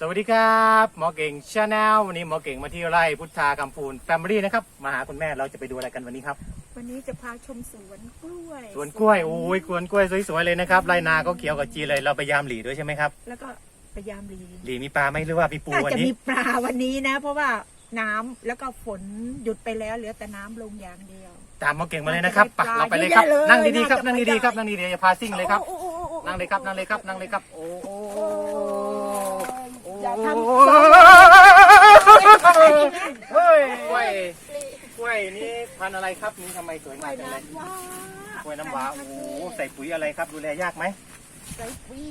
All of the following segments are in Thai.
สวัสดีครับหมอเก่งชาแนลวันนี้หมอเก่งมาที่ไร่พุทธาคำพูนแฟมิลี่นะครับมาหาคุณแม่เราจะไปดูอะไรกันวันนี้ครับวันนี้จะพาชมสวนกล้วยสวนกล้วยโอ้ยสวนกล้วยสวยๆเลยนะครับไรนาก็เขียวกับจีเลยเราไปยามหลีด้วยใช่ไหมครับแล้วก็พยายามรีหลีมีปลาไหมหรือว่าพี่ปูน่าวันจะนี้มีปลาวันนี้นะ เพราะว่าน้ำแล้วก็ฝนหยุดไปแล้วเหลือแต่น้ำลงอย่างเดียว ตามหมอเก่งมาเลยนะครับน่าไปจะได้ปลาเราไปเลยครับเยอะแยะเลยนั่งดีๆครับน่าจะนั่งไม่ดีๆครับได้นั่งดีๆอย่าพาซิ่งเลยครับโอ้โอ้โอ้โอ้นั่งเลยครับนั่งเลยครับนั่งเลยครับโอ้ ครับนี่ทำไมสวยำงามไปจังเลยน้ำว้ากล้วยน้ำว้าโอ้โหใส่ปุ๋ยอะไรครับ ดูแลยากไหมใส่ปุ๋ย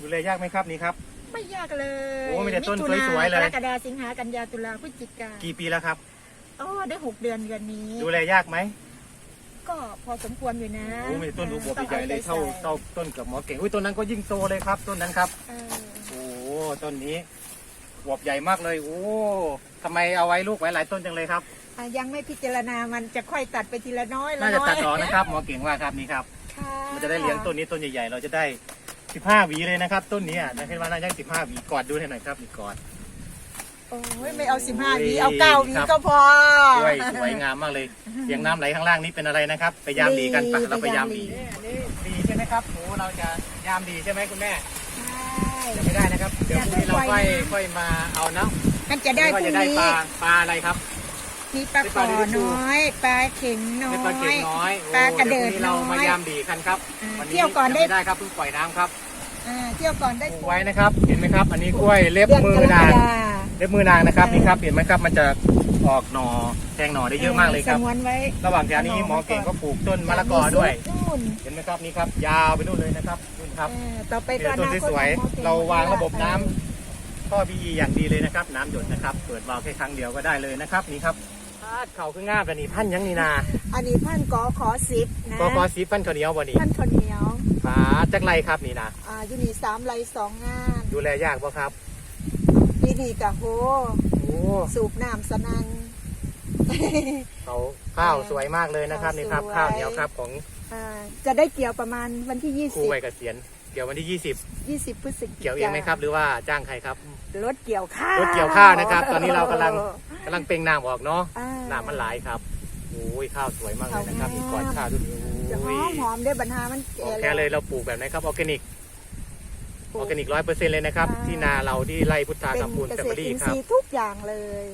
ดูแลยากไหมครับนี่ครับ ไม่ยากเลยโอ้มีแต่ต้นถุาสวยๆเลยกรกฎาสิงหากันยาตุลาพฤศจิกากี่ปีแล้วครับอ๋อได้หกเดือนเดือนนี้ ดูแลยากไหมก็พอสมควรอยู่นะโอ้มีแต่ต้นดูบวบต้องใหญ่ๆเลยเท่าอใจใส่เท่าต้นกับหมอเก่งอุ้ยต้นนั้นก็ยิ่งโตเลยครับ ต้นนั้นครับเออโอ้ต้นนี้บวบใหญ่มากเลย โอ้ทำไมเอาไว้ลูกไว้หลายต้นจังเลยครับ อะยังไม่พิจารณามันจะค่อยตัดไปทีละน้อยละน่าจะน้อยตัดหรอกนะครับ หมอเก่งว่าครับนี่ครับ ค่ะมันจะได้เลี้ยงต้นนี้ต้นใหญ่ๆ เราจะได้ 15หวีเลยนะครับ ต้นนี้อะนะคิดว่าน่าจะ15หวีกอดดูให้หน่อยครับนี่กอด โอ้ยไม่เอาสิบห้าโอ้ยวีเอาเก้าวีครับ ก็พอกล้วยสวยงามมากเลยเสียงน้ำไหลข้างล่างนี่เป็นอะไรนะครับ ไปยามดีกันปะเราไปยามดีดีใช่ไหมครับโอ้เราจะยามดีใช่ไหมคุณแม่ใช่จะไม่ได้นะครับ เดี๋ยวพรุ่งนี้เราค่อยค่อยมาเอาเนาะมันจะได้พว่ารุ่จะงได้นี้ปลาปลาอะไรครับ มีปลาขอน้อย ปลาเข็งน้อได้ปลาเก่งยน้อยปลากระเดิดโอ้ยวพรุ่งนี้เราน้อยมายามดีกันครับอ่าวันนี้เที่ยวก่อนได้งไม่ได้ครับเพิ่งปล่อยน้ำครับอ่าเที่ยวก่อนได้ปลูกไว้นะครับ เห็นไหมครับ อันนี้กล้วยเล็บเดือนมืกอรกนาง ฎา เล็บมือนางนะครับนี่ครับเห็นไหมครับมันจะออกหน่อแทงหน่อได้เยอะมากเลยครับ สงวนไว้ระหว่างแถวนี้หมอเก่งก็ปลูกต้นมะละกอด้วย นู่นเห็นไหมครับนี่ครับ ยาวไปนู่นเลยนะครับนู่นครับเออต่อไปเป็นก็ต้นอนาคตสวยของหมอก่ๆเราวางระบบน้ำท่อพีอย่างดีเลยนะครับ น้ำหยดนะครับ เปิดวาล์วแค่ครั้งเดียวก็ได้เลยนะครับนี่ครับ พาดเข่าขึ้นง่ามกันนี่พันยังนี่นาอันนี้พันกอขอสิบนะกอกอสีพันข้าวเหนียววันนี้พันข้าวเหนียวปาดจักไรครับนี่นะอ่าอยู่นี่สามไรสองงานดูแลยากป่ะครับนี่นี่กะโห โอ้สูบน้ำสนัน เขาข้าวสวยมากเลยนะครับนี่ครับ ข้าวสวยข้าวเหนียวครับของอ่าจะได้เกี่ยวประมาณวันที่ยี่ครูสิบ วัยเกษียณ เกี่ยววันที่ยี่สิบพฤศจิ20 เกี่ยวเองไหมครับ หรือว่าจ้างใครครับ รถเกี่ยวข้าวรถเกี่ยวข้าวนะครับ ตอนนี้เรากำลังกำลังเปล่งน้ำออกเนาะอ่า น้ำมันไหลายครับ โอ้ยข้าวสวยมากเลยนะครับข้าวงามมีก่อนข้าวทุกทีจะหโอ้อยมหอมได้บรรหามันของแก่แค่เลยเราปลูกแบบไหนครับออร์แกนิกออร์แกนิกร้อยเปอร์เซ็นต์เลยนะครับ ที่นาเราที่ไร่พุทธาเป็นคำพูนเกแฟษมิตรลี่อินคทรับรีย์ทุกอย่างเลย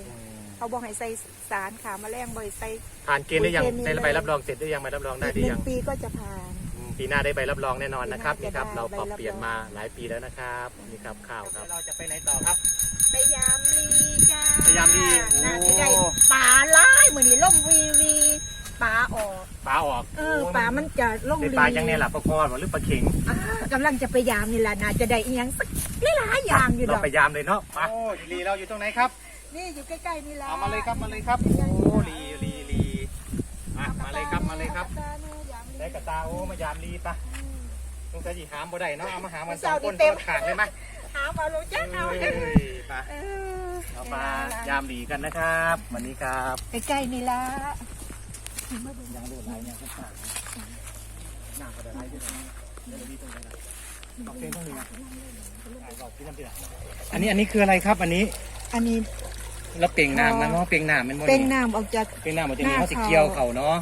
เขาบอกให้ใส่สารขาแมลงบ่อยใส่ ผ่านเกณฑ์ได้ยังโอเคมี ได้เลยใบรับรองเสร็จได้ยังใบรับรองได้อีกหรืหอนึ่ยังงปีก็จะผ่านอืม ปีหน้าได้ใบรับรองแน่นอนนะครับปีนี่หน้าครับจะได้เราปรับใบรับรองเปลี่ยนมาหลายปีแล้วนะครับนี่ครับข้าวครับเราจะไปไหนต่อครับพยายามลีจ้าพยายามลีโอ้น่าจะได้ป่าร้ายเหมือนนี่ล่มวีวีป่าออกปลาออกเออป่ามันจะล่มเป็นลีปลายังเนี่ยหลับปลาคอหรือปลาเข็งอ่ากำลังจะไปยามนี่แหละน่าจะได้อีหยังสักหลายๆอย่างอยู่ดเราอกไปยามเลยเนาะไปโอ้ลีเราอยู่ตรงไหนครับนี่อยู่ใกล้ๆนี่แหละเอามาเลยครับมาเลยครับโอ้ลีลีลีมามาเลยครับมาเลยครับ ตาเนี่ยยามลีได้กระตาโอ้มายามลีปะอืมตรงใจจีหามบ่ได้เนาะเอามาหามันเสสองร์คนเต็ตัวมละขางเลยไหมหามารู้จักเอาเอ้ยไปเออเรามายามลีกันนะครับวันนี้ครับใกล้ๆนี่ละยังดูลายเนี่ยข้างๆหน้าก็ได้ลายด้วยนะเดี๋ยวเราดีตรงนี้นะบอกเพลงต้องมีนะอ่าบอกพี่น้ำพี่นะอันนี้อันนี้คืออะไรครับอันนี้ อันนี้ แล้วเปล่งน้ำนะเนาะเปล่งน้ำเป็นบ่เป็นนี่น้ำออกจาก เปล่งน้ำมันจะมีหน้าเขาสิเขาเกี่ยวเขาเนาะ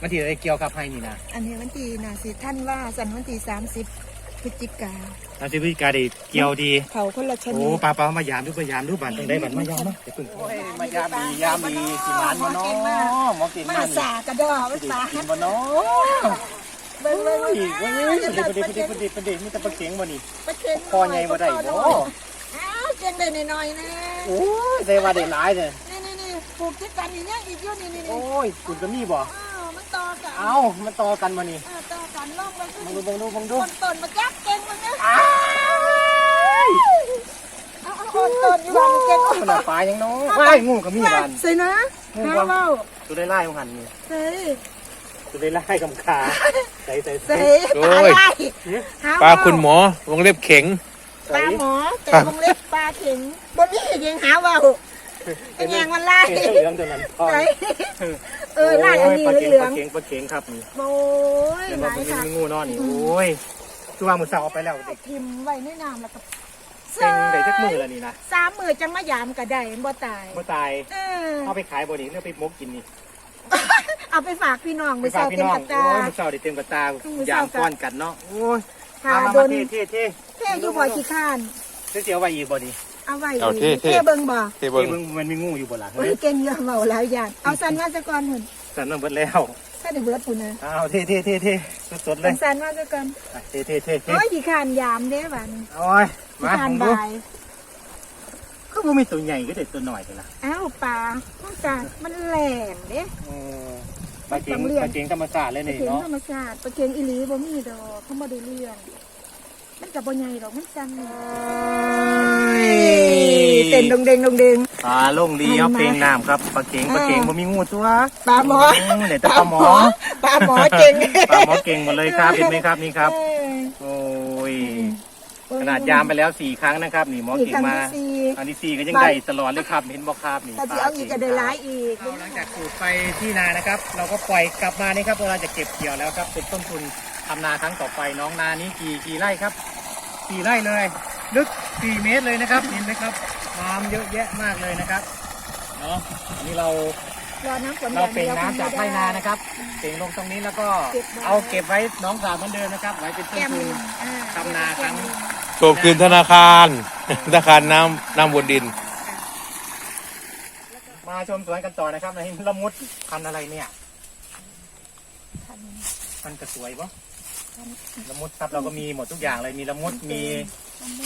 มันที่ได้เกี่ยวกับให้นี่นะอันนี้วันที่น่ะสิท่านว่าสันวันที่สามสิบพฤศจิกาอาชีพวิกาดีเกี่ยวดี เขาคนละชโอ้นิดปลาปลามายามดูมายามดูบันตรงได้บันมายามเนาะเดี๋ยวพึ่งโอ้ยมายามดียามดีสิมานมาเนาะหมอเก่งมามันสากระดอมาสากินมาเนาะเบิ่งเบิ่งโอ้ยเว้ยประเดี๋ยวประเดี๋ยวประเดี๋ยวประเดี๋ยวมีแต่ปลาเก่งบ่นี่ประเคนคอใหญ่บ่ได้บ่อ้าว เจียงได้หน่อยๆนะโอ้ยใส่ว่าได้หลายเลยนี่นี่นี่ปลูกที่กันอีกเนี่ยอีกอยู่นี่นี่นี่โอ้ยคุณก็มีบ่อ้าวมันต่อกันเอ้ามันต่อกันมานี่อ่าต่อกันล่องมันมองดูมองดูมองดูต้นต้นมาจักเก่งมันนะอ้ายเอาเอาต้นต้นอยู่บ้านมันเก่งมันน่ะปลายังเนาะว้ายงูก็มีบ้าน ใส่นะหาเว้าตัวได้ไล่ของหันนี่ใส่ตัวได้ไล่กำขาใส่ใส่ใส่โอ้ปลายไหลหปลาเว้คุณหมอวงเล็บเข็งปลาหมอแต่วงเล็บ ปลาเข็งบนนี้ยังหาเว้าเป็นยังมันไล่เห็นเหลืองตัวนั้นพ่อใส่เออไล่อันนี้โยปลาเข็งเหลืองปลาเข็งปลาเข็งครับนี่ๆโอ้ยเดี๋ยวหเราลายไปค่ะมีงูนอนนี่โอ้ยคือว่ามือสาวเอาไปแล้วเด็กพิมพ์ไว้ในน้ำแล้วก็เป็นได้สักมือแล้วนี่นะสามมือจังมายามก็ได้บ่ตายเมื่อตายเออเอาไปขายบ่นี่เรื่องไปมกกินนี่เอาไปฝากพี่น้องไปมือฝากเสาพี่เต็มน้องกระตาโอ้ยมันเศร้าได้เต็มกระตามื้อยาเช้ามก็ก้อนกันเนาะโอ้ยหามาโดมานเท่เท่เท่เท่อยู่บ่ขี้ข้าน เสียวไว้อีกบ่นี่เอาไว้เอาเท่เท่เท่เบิ่งบ่เทเบิ่เบิงงมันมีงูอยู่บ่ล่ะโอ้ยเก่งเยอะเมาแล้วยานเอาสันมาซะก่อนหุ่นสันมันเบิดแล้วถ้าได้เบิดพุ่นนะอ้าวเท่เท่เท่เท่สดๆเลสัยนสันมาซะก่อนอะเท่เท่เท่เท่โอ้ยขี้ข้านยามเด้บัดนี้โอ้ยขี้มาข้านดูบายก็บ่มีตัวใหญ่ก็เด็ดตัวหน่อยเลยล่ะอ้าวปลามันจะมันแหลมเด้ เออปลาเจงจำเรื่องปลาเจงธรรมชาติเลยปลานี่เค็งเนาะธรรมชาติปลาเค็งอีหลีบ่มีดอกเขามาดูเรื่อง มันกับบ่ใหญ่ดอกมันสั้นเต้นดงเดงดงเดงปลาลงดีเอาเพลงน้ำครับปลาเจงปลาเจงอ่าบ่มีงูตัวปลาหมออืมเดี๋ยวจะปลาหมอปลาหมอเก่งปลาหมอเก่งหมดเลยครับเห็นไหมครับนี่ครับเออโอ้ยขนาดยามไปแล้วสี่ครั้งนะครับ นี่หมออีกเก่คงรั้งมาที่สี่อันที่สี่ก็ยังได้ตลอดเลยครับเห็นบอกครับนี่ถ้าจะเอาอีกก็ได้หลายอีกเอาหลังจากสูบไปที่นานะครับ เราก็ปล่อยกลับมานี่ครับเราจะเก็บเกี่ยวแล้วครับเป็นต้นทุน ทำนาครั้งต่อไปน้องนานี้กี่กี่ไร่ครับสี่ไร่เลย ลึกสี่เมตรเลยนะครับเห็นไหมครับน้ำเยอะแยะมากเลยนะครับเนาะอันนี้เรารอน้ำฝนเราเป่งน้ำจากไร่นานะครับเป่งลงตรงนี้แล้วก็เอาเก็บไว้หน้องสาเหมือนเดิมนะครับ ไว้เป็นต้นแก้มทุนอ่าทำนาครั้งโฉบคืนธนาคาร ธนาคารน้ำน้ำบนดิน มาชมสวนกันต่อนะครับในละมุดพันธุ์อะไรเนี่ยมันกระสวยปะ ละมุดครับเราก็มีหมดทุกอย่างเลยมีละมุดมี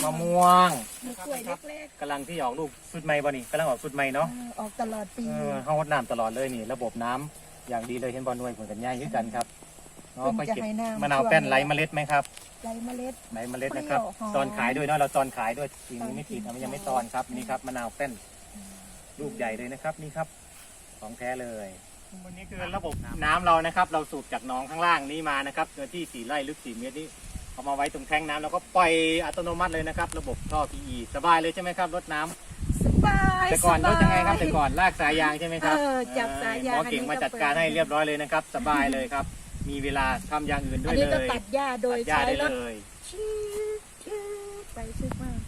มะม่วงมีกล้วยเล็กกำลังที่ออกลูกสุดใหม่บ่นี่กำลังออกสุดใหม่เนาะๆเออออกตลอดปีเออเขาหดน้ำตลอดเลยนี่ ระบบน้ำอย่างดีเลยเห็นบอลนวยเหมือนกันง่ายขึ้นกันครับเนาะเพิ่ค่อยนจะเก็บให้น้ำมะนาวแป้นไร้เมล็ดไหมครับไรเมล็ดไร้เมล็ดนะครับ เปรี้ยวหอมตอนขายด้วยเนาะเราตอนขายด้วยสิ่งนี้ไม่ผิดตอนกินมันยังไม่ตอนครับนี่ครับมะนาวแป้น ลูกใหญ่เลยนะครับนี่ครับ ของแท้เลย วันนี้คือระบบน้ำเรานะครับ เราสูบจากหนองข้างล่างนี้มานะครับเนื้อที่สี่ไร่ลึกสี่เมตรนี่เอามาไว้ตรงแทงน้ำแล้วก็ปล่อยอัตโนมัติเลยนะครับ ระบบท่อ PE สบายเลยใช่ไหมครับรดน้ำสบายแต่ก่อนสรบาถยังไงครับแต่ก่อนลากสายยางใช่ไหมครับเออจับสายยางหมอเก่งมาจัดการให้เรียบร้อยเลยนะครับ สบายเลยครับ มีเวลาทำอย่างอื่นด้อัวนยนี้เลก็ยตัดหญ้าโดยตัดหญ้าใช้ได้รถเลยชืดชืดไปชืดมาก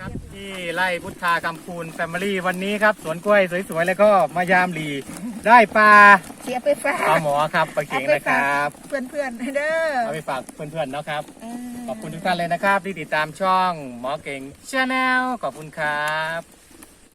ครับที่ไร่พุทธาคำคูณแฟมิลี่วันนี้ครับสวนกล้วยสวยๆแล้วก็มายามหลี ได้ปลาเสียไปฝาก ปลาหมอครับปลาเก่งนะครับ เพื่อนๆเด้อเอาไปฝากเพื่อนๆเนาะครับเออขอบคุณทุกท่านเลยนะครับ ที่ติดตามช่องหมอเก่งชาแนลขอบคุณครับ